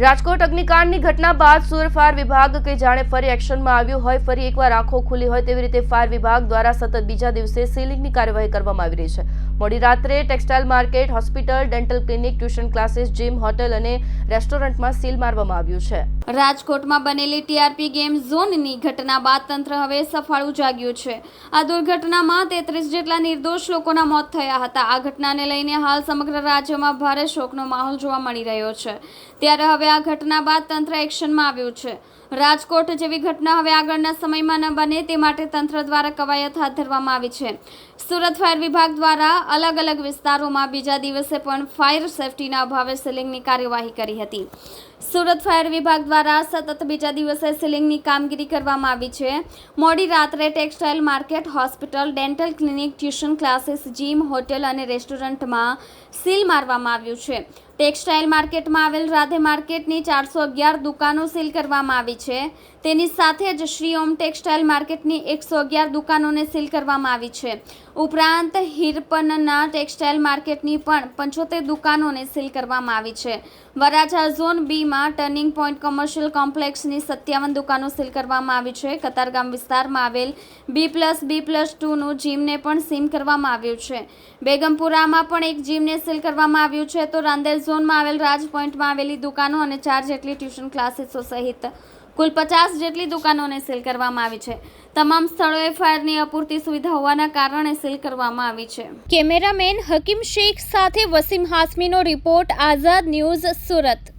રાજકોટ અગ્નિકાંડની ઘટના બાદ સુર ફાયર વિભાગ કે જાણે ફરી એક્શનમાં આવ્યું હોય, ફરી એકવાર આંખો ખુલી હોય તેવી રીતે ફાયર વિભાગ દ્વારા સતત બીજા દિવસે સીલિંગની કાર્યવાહી કરવામાં આવી રહી છે. મોડી રાત્રે textile market, hospital, dental clinic, tuition classes, gym, hotel અને રેસ્ટોરન્ટમાં સીલ મારવામાં આવ્યું છે. રાજકોટમાં બનેલી ટીઆરપી ગેમ ઝોનની ઘટના બાદ તંત્ર હવે સફાળું જાગ્યું છે. આ દુર્ઘટનામાં તેત્રીસ જેટલા નિર્દોષ લોકોના મોત થયા હતા. આ ઘટનાને લઈને હાલ સમગ્ર રાજ્યમાં ભારે શોકનો માહોલ જોવા મળી રહ્યો છે. ત્યારે હવે આ ઘટના બાદ તંત્ર એક્શનમાં આવ્યું છે. રાજકોટ જેવી ઘટના હવે આગળના સમયમાં ન બને તે માટે તંત્ર દ્વારા કવાયત હાથ ધરવામાં આવી છે. સુરત ફાયર વિભાગ દ્વારા અલગ અલગ વિસ્તારોમાં બીજા દિવસે પણ ફાયર સેફટીના અભાવે સીલિંગની કાર્યવાહી કરી હતી. સુરત ફાયર વિભાગ દ્વારા સતત બીજા દિવસે સીલિંગની કામગીરી કરવામાં આવી છે. મોડી રાત્રે textile market, hospital, dental clinic, tuition classes, gym, hotel અને રેસ્ટોરન્ટમાં સીલ મારવામાં આવ્યું છે. ટેક્સટાઇલ માર્કેટમાં આવેલ રાધે માર્કેટની ચારસો અગિયાર દુકાનો સીલ કરવામાં આવી છે. તેની સાથે જ શ્રી ઓમ ટેક્સટાઇલ માર્કેટની એકસો અગિયાર દુકાનોને સીલ કરવામાં આવી છે. ઉપરાંત હિરપનના ટેક્સટાઇલ માર્કેટની પણ પંચોતેર દુકાનોને સીલ કરવામાં આવી છે. વરાછા ઝોન બીમાં ટર્નિંગ પોઈન્ટ કોમર્શિયલ કોમ્પ્લેક્સની સત્યાવન દુકાનો સીલ કરવામાં આવી છે. કતારગામ વિસ્તારમાં આવેલ બી પ્લસ બી પ્લસ ટુનું જીમને પણ સીલ કરવામાં આવ્યું છે. બેગમપુરામાં પણ એક જીમને સીલ કરવામાં આવ્યું છે. તો રાંદેર ઝોનમાં આવેલ રાજ પોઈન્ટમાં આવેલી દુકાનો અને ચાર જેટલી ટ્યુશન ક્લાસીસો સહિત કુલ પચાસ જેટલી દુકાનોને સીલ કરવામાં આવી છે. તમામ સ્થળોએ ફાયરની અપૂરતી સુવિધા હોવાના કારણે સીલ કરવામાં આવી છે. કેમેરામેન હકીમ શેખ સાથે વસીમ હાસમીનો રિપોર્ટ, આઝાદ ન્યૂઝ સુરત.